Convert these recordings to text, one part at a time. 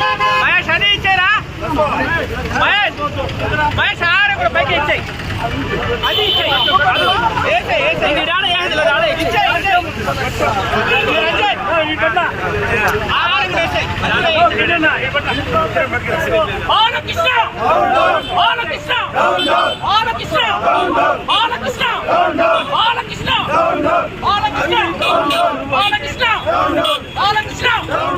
మహేష్ అని ఇచ్చారా? మహేష్ మహేష్ ఆడ కూడా పైకి ఇచ్చాయి. అది ఇచ్చాయి. ఆనకృష్ణ ఆనకృష్ణ ఆనకృష్ణ ఆనకృష్ణ ఆనకృష్ణ ఆనకృష్ణ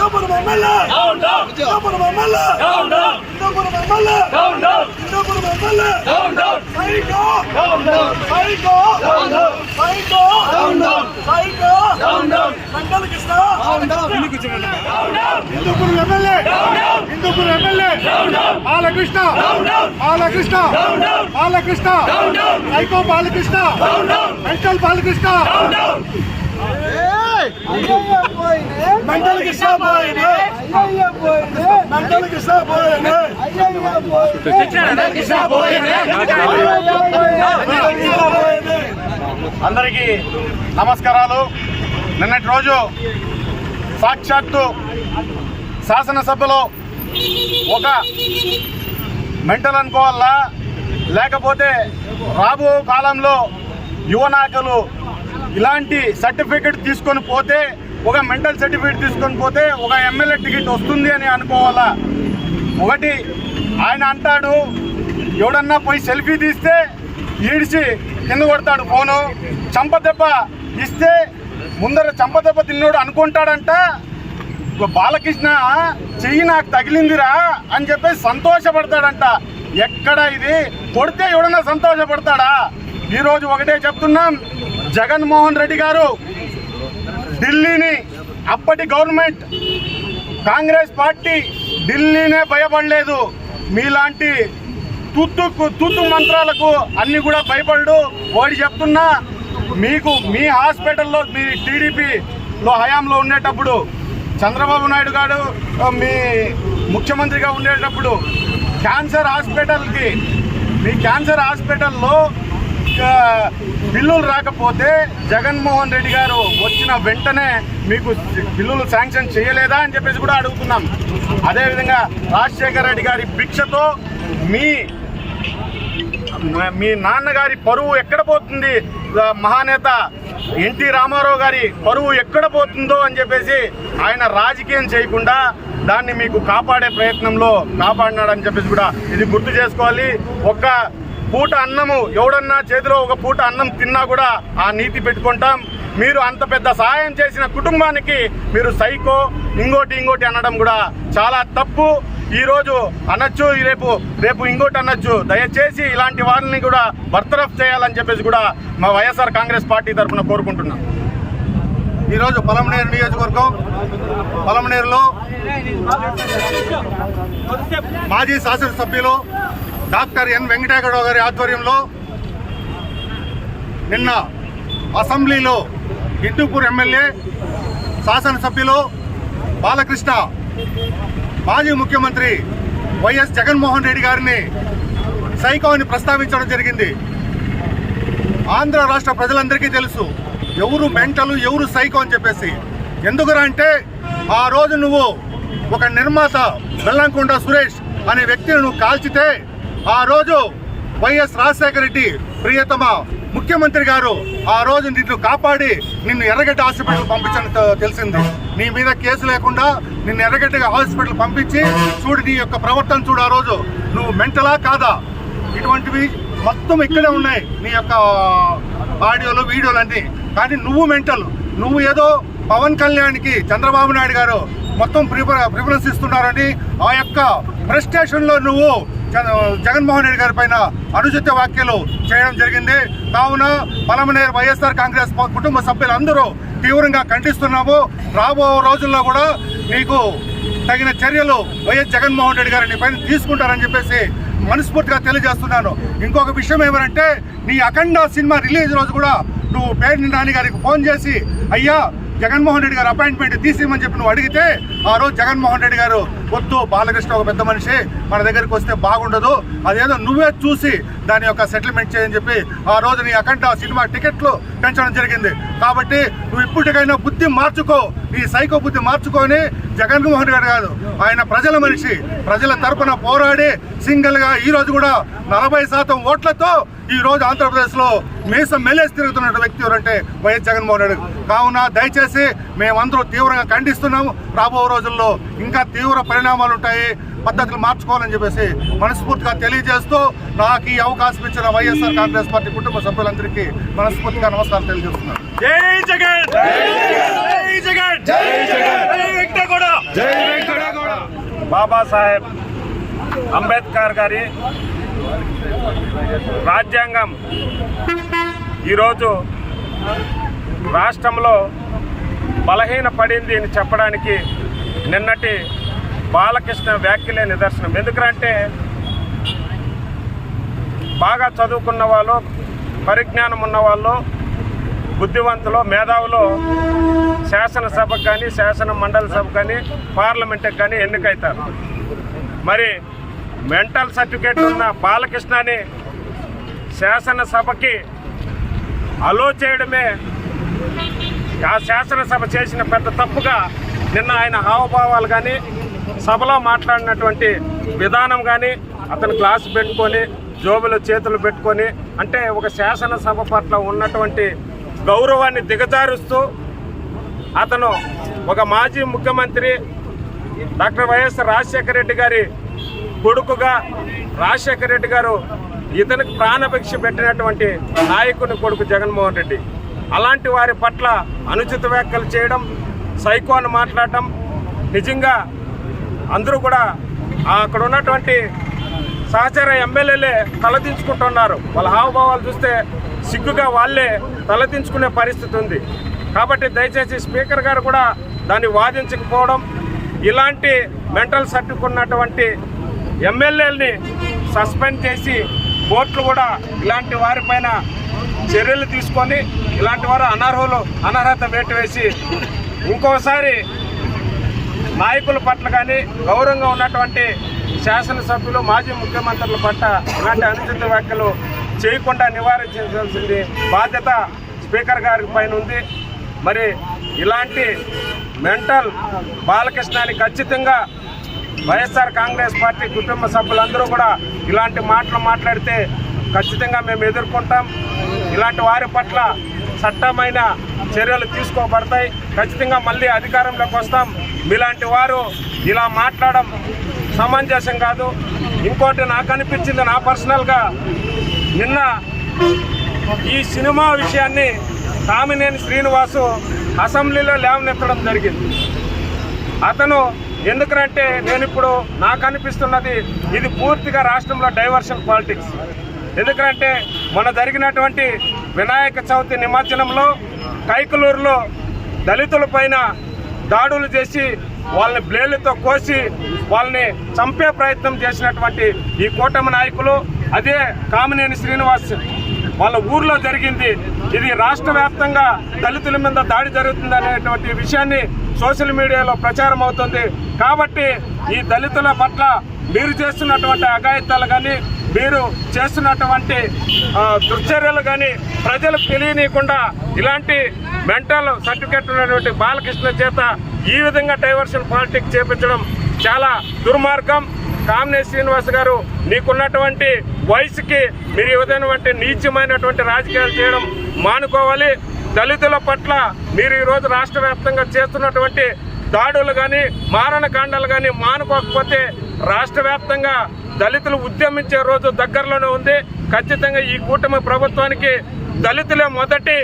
Hindupuram MLA Hindupuram MLA Hindupuram MLA Hindupuram MLA psycho psycho psycho psycho మండల Krishna Hindupuram MLA Hindupuram MLA Balakrishna Balakrishna Balakrishna psycho Balakrishna mental Balakrishna mental Krishna Krishna Krishna అందరికీ నమస్కారాలు. నిన్నటి రోజు సాక్షాత్తు శాసనసభలో ఒక మెంటల్ అనుకోవాలా? లేకపోతే రాబో కాలంలో యువ నాయకులు ఇలాంటి సర్టిఫికెట్ తీసుకొని పోతే ఒక మెంటల్ సర్టిఫికేట్ తీసుకొని పోతే ఒక ఎమ్మెల్యే టికెట్ వస్తుంది అని అనుకోవాలా? ఒకటి ఆయన అంటాడు ఎవడన్నా పోయి సెల్ఫీ తీస్తే ఈడిచి కింద కొడతాడు ఫోను. చంపదెబ్బ ఇస్తే ముందర చంపదెబ్బ తిన్నోడు అనుకుంటాడంట. బాలకృష్ణ చెయ్యి నాకు తగిలిందిరా అని చెప్పి సంతోషపడతాడంట. ఎక్కడ ఇది? కొడితే ఎవడన్నా సంతోషపడతాడా? ఈరోజు ఒకటే చెప్తున్నాం. జగన్మోహన్ రెడ్డి గారు ఢిల్లీని అప్పటి గవర్నమెంట్ కాంగ్రెస్ పార్టీ ఢిల్లీనే భయపడలేదు. మీలాంటి తుత్తుకు తూతు మంత్రాలకు అన్ని కూడా భయపడు ఓడి చెప్తున్నా మీకు మీ హాస్పిటల్లో మీ టీడీపీలో హయాంలో ఉండేటప్పుడు చంద్రబాబు నాయుడు గారు మీ ముఖ్యమంత్రిగా ఉండేటప్పుడు క్యాన్సర్ హాస్పిటల్కి మీ క్యాన్సర్ హాస్పిటల్లో బిల్లులు రాకపోతే జగన్మోహన్ రెడ్డి గారు వచ్చిన వెంటనే మీకు బిల్లులు శాంక్షన్ చేయలేదా అని చెప్పేసి కూడా అడుగుతున్నాం. అదేవిధంగా రాజశేఖర రెడ్డి గారి భిక్షతో మీ మీ నాన్నగారి పరువు ఎక్కడ పోతుంది? మహానేత ఎన్టీ రామారావు గారి పరువు ఎక్కడ పోతుందో అని చెప్పేసి ఆయన రాజకీయం చేయకుండా దాన్ని మీకు కాపాడే ప్రయత్నంలో కాపాడినాడని చెప్పేసి కూడా ఇది గుర్తు చేసుకోవాలి. ఒక్క పూట అన్నము ఎవడన్నా చేతిలో ఒక పూట అన్నం తిన్నా కూడా ఆ నీతి పెట్టుకుంటాం. మీరు అంత పెద్ద సహాయం చేసిన కుటుంబానికి మీరు సైకో ఇంకోటి ఇంకోటి అనడం కూడా చాలా తప్పు. ఈరోజు అనొచ్చు ఈ రేపు రేపు ఇంకోటి అనొచ్చు. దయచేసి ఇలాంటి వారిని కూడా బర్తరఫ్ చేయాలని చెప్పేసి కూడా మా వైఎస్ఆర్ కాంగ్రెస్ పార్టీ తరఫున కోరుకుంటున్నాం. ఈరోజు పొలంనేరు నియోజకవర్గం పొలంనేరులో మాజీ శాసనసభ్యులు డాక్టర్ ఎన్ వెంకటేగౌడ గారి ఆధ్వర్యంలో నిన్న అసెంబ్లీలో హిందూపూర్ ఎమ్మెల్యే శాసనసభ్యులు బాలకృష్ణ మాజీ ముఖ్యమంత్రి వైఎస్ జగన్మోహన్ రెడ్డి గారిని సైకో అని ప్రస్తావించడం జరిగింది. ఆంధ్ర రాష్ట్ర ప్రజలందరికీ తెలుసు ఎవరు మెంటలు ఎవరు సైకో అని చెప్పేసి. ఎందుకురా అంటే ఆ రోజు నువ్వు ఒక నిర్మాత బెల్లంకొండ సురేష్ అనే వ్యక్తిని నువ్వు కాల్చితే ఆ రోజు వైఎస్ రాజశేఖర రెడ్డి ప్రియతమ ముఖ్యమంత్రి గారు ఆ రోజు నిన్ను కాపాడి నిన్ను ఎర్రగడ్డ హాస్పిటల్ పంపించడం తెలిసింది. నీ మీద కేసు లేకుండా నిన్ను ఎర్రగడ్డ హాస్పిటల్ పంపించి చూడు నీ యొక్క ప్రవర్తన చూడు ఆ రోజు. నువ్వు మెంటలా కాదా? ఇటువంటివి మొత్తం ఇక్కడే ఉన్నాయి నీ యొక్క ఆడియోలు వీడియోలు అన్నీ. కానీ నువ్వు మెంటల్. నువ్వు ఏదో పవన్ కళ్యాణ్కి చంద్రబాబు నాయుడు గారు మొత్తం ప్రిఫరెన్స్ ఇస్తున్నారని ఆ యొక్క ప్రెస్టేషన్లో నువ్వు జగన్మోహన్ రెడ్డి గారి పైన అనుచిత వ్యాఖ్యలు చేయడం జరిగింది. కావున పలమనేరు వైఎస్ఆర్ కాంగ్రెస్ కుటుంబ సభ్యులందరూ తీవ్రంగా ఖండిస్తున్నాము. రాబో రోజుల్లో కూడా నీకు తగిన చర్యలు వైఎస్ జగన్మోహన్ రెడ్డి గారిని పైన తీసుకుంటారని చెప్పేసి మనస్ఫూర్తిగా తెలియజేస్తున్నాను. ఇంకొక విషయం ఏమనంటే నీ అఖండ సినిమా రిలీజ్ రోజు కూడా నువ్వు పేరు నాని గారికి ఫోన్ చేసి అయ్యా జగన్మోహన్ రెడ్డి గారు అపాయింట్మెంట్ తీసేయమని చెప్పి నువ్వు అడిగితే ఆ రోజు జగన్మోహన్ రెడ్డి గారు వద్దు బాలకృష్ణ ఒక పెద్ద మనిషి మన దగ్గరికి వస్తే బాగుండదు. అదేదో నువ్వే చూసి దాని యొక్క సెటిల్మెంట్ చేయని చెప్పి ఆ రోజు నీ అఖండ సినిమా టికెట్లు పెంచడం జరిగింది. కాబట్టి నువ్వు ఇప్పటికైనా బుద్ధి మార్చుకో నీ సైకో బుద్ధి మార్చుకొని జగన్మోహన్ రెడ్డి కాదు ఆయన ప్రజల మనిషి ప్రజల తరపున పోరాడి సింగిల్గా కూడా నలభై శాతం ఓట్లతో ఈరోజు ఆంధ్రప్రదేశ్లో మీసం మెలేసి తిరుగుతున్న వ్యక్తి ఎవరంటే వైఎస్ జగన్మోహన్ రెడ్డి. కావున దయచేసి మేమందరూ తీవ్రంగా ఖండిస్తున్నాము. రాబో రోజుల్లో ఇంకా తీవ్ర పరిణామాలు ఉంటాయి పద్ధతులు మార్చుకోవాలని చెప్పేసి మనస్ఫూర్తిగా తెలియజేస్తూ నాకు ఈ అవకాశం ఇచ్చిన వైఎస్ఆర్ కాంగ్రెస్ పార్టీ కుటుంబ సభ్యులందరికీ మనస్ఫూర్తిగా నమస్కారం తెలియజేస్తున్నాను. జై జగన్! జై జగన్! జై జగన్! జై వెంకటగౌడ! జై వెంకటగౌడ! బాబాసాహెబ్ అంబేద్కర్ గారి రాజ్యాంగం ఈరోజు రాష్ట్రంలో బలహీన పడింది అని చెప్పడానికి నిన్నటి బాలకృష్ణ వ్యాఖ్యలే నిదర్శనం. ఎందుకంటే బాగా చదువుకున్న వాళ్ళు పరిజ్ఞానం ఉన్న వాళ్ళు బుద్ధివంతులు మేధావులు శాసనసభకు కానీ శాసన మండలి సభకు కానీ పార్లమెంట్కి కానీ ఎన్నికైతారు. మరి మెంటల్ సర్టిఫికేట్ ఉన్న బాలకృష్ణని శాసనసభకి అలో చేయడమే ఆ శాసనసభ చేసిన పెద్ద తప్పుగా నిన్న ఆయన హావభావాలు కానీ సభలో మాట్లాడినటువంటి విధానం కానీ అతను గ్లాస్ పెట్టుకొని జోబులు చేతులు పెట్టుకొని అంటే ఒక శాసనసభ పట్ల ఉన్నటువంటి గౌరవాన్ని దిగజారుస్తూ అతను ఒక మాజీ ముఖ్యమంత్రి డాక్టర్ వైఎస్ రాజశేఖర రెడ్డి గారి కొడుకుగా రాజశేఖర రెడ్డి గారు ఇతనికి ప్రాణభిక్ష పెట్టినటువంటి నాయకుని కొడుకు జగన్మోహన్ రెడ్డి. అలాంటి వారి పట్ల అనుచిత వ్యాఖ్యలు చేయడం సైకో అని మాట్లాడటం నిజంగా అందరూ కూడా అక్కడ ఉన్నటువంటి సహచర ఎమ్మెల్యేలే తలదించుకుంటున్నారు. వాళ్ళ హావభావాలు చూస్తే సిగ్గుగా వాళ్ళే తలదించుకునే పరిస్థితి ఉంది. కాబట్టి దయచేసి స్పీకర్ గారు కూడా దాన్ని వాదించకపోవడం ఇలాంటి మెంటల్ సర్టుకున్నటువంటి ఎమ్మెల్యేలని సస్పెండ్ చేసి కోర్టులు కూడా ఇలాంటి వారిపైన చర్యలు తీసుకొని ఇలాంటి వారు అనర్హులు అనర్హత వేటు వేసి ఇంకోసారి నాయకుల పట్ల కానీ గౌరవంగా ఉన్నటువంటి శాసనసభ్యులు మాజీ ముఖ్యమంత్రుల పట్ల ఇలాంటి అనుచిత వ్యాఖ్యలు చేయకుండా నివారించాల్సింది బాధ్యత స్పీకర్ గారి పైన ఉంది. మరి ఇలాంటి మెంటల్ బాలకృష్ణాన్ని ఖచ్చితంగా వైఎస్ఆర్ కాంగ్రెస్ పార్టీ కుటుంబ సభ్యులందరూ కూడా ఇలాంటి మాటలు మాట్లాడితే ఖచ్చితంగా మేము ఎదుర్కొంటాం. ఇలాంటి వారి పట్ల చట్టమైన చర్యలు తీసుకోబడతాయి. ఖచ్చితంగా మళ్ళీ అధికారంలోకి వస్తాం. మీలాంటి వారు ఇలా మాట్లాడడం సమంజసం కాదు. ఇంకోటి నాకు అనిపించింది నా పర్సనల్గా నిన్న ఈ సినిమా విషయాన్ని కామినేని శ్రీనివాసు అసెంబ్లీలో లేవనెత్తడం జరిగింది. అతను ఎందుకంటే నేను ఇప్పుడు నాకు అనిపిస్తున్నది ఇది పూర్తిగా రాష్ట్రంలో డైవర్షన్ పాలిటిక్స్ ఎందుకంటే మొన్న జరిగినటువంటి వినాయక చవితి నిమజ్జనంలో కైకలూరులో దళితుల పైన దాడులు చేసి వాళ్ళని బ్లేడ్లతో కోసి వాళ్ళని చంపే ప్రయత్నం చేసినటువంటి ఈ కూటమి నాయకులు అదే కామినేని శ్రీనివాస్ వాళ్ళ ఊర్లో జరిగింది. ఇది రాష్ట్ర వ్యాప్తంగా దళితుల మీద దాడి జరుగుతుంది అనేటువంటి విషయాన్ని సోషల్ మీడియాలో ప్రచారం అవుతుంది. కాబట్టి ఈ దళితుల పట్ల మీరు చేస్తున్నటువంటి అఘాయిత్యాలు కానీ మీరు చేస్తున్నటువంటి దుర్చర్యలు కానీ ప్రజలకు తెలియనీయకుండా ఇలాంటి మెంటల్ సర్టిఫికెట్ ఉన్నటువంటి బాలకృష్ణ చేత ఈ విధంగా డైవర్షన్ పాలిటిక్స్ చేపించడం చాలా దుర్మార్గం. కామినేని శ్రీనివాస్ గారు నీకున్నటువంటి వయసుకి మీరు ఏదైనటువంటి నీచమైనటువంటి రాజకీయాలు చేయడం మానుకోవాలి. దళితుల పట్ల మీరు ఈరోజు రాష్ట్ర వ్యాప్తంగా చేస్తున్నటువంటి దాడులు కానీ మారణకాండాలు కానీ మానుకోకపోతే రాష్ట్ర వ్యాప్తంగా దళితులు ఉద్యమించే రోజు దగ్గరలోనే ఉంది. ఖచ్చితంగా ఈ కూటమి ప్రభుత్వానికి దళితులే మొదటి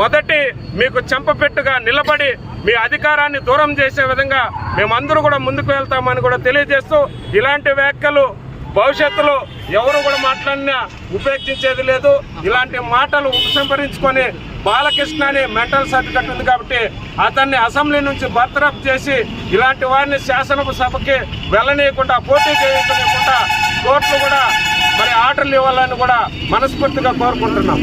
మొదటి మీకు చెంపపెట్టుగా నిలబడి మీ అధికారాన్ని దూరం చేసే విధంగా మేమందరూ కూడా ముందుకు వెళ్తామని కూడా తెలియజేస్తూ ఇలాంటి వ్యాఖ్యలు భవిష్యత్తులో ఎవరు కూడా మాట్లాడినా ఉపేక్షించేది లేదు. ఇలాంటి మాటలు ఉపసంహరించుకొని బాలకృష్ణ అనే మెంటల్ సర్టిఫికెట్ ఉంది కాబట్టి అతన్ని అసెంబ్లీ నుంచి బర్తరఫ్ చేసి ఇలాంటి వారిని శాసనసభకి వెళ్ళనీయకుండా పోటీ చేయకుండా కోర్టులు కూడా మరి ఆర్డర్లు ఇవ్వాలని కూడా మనస్ఫూర్తిగా కోరుకుంటున్నాం.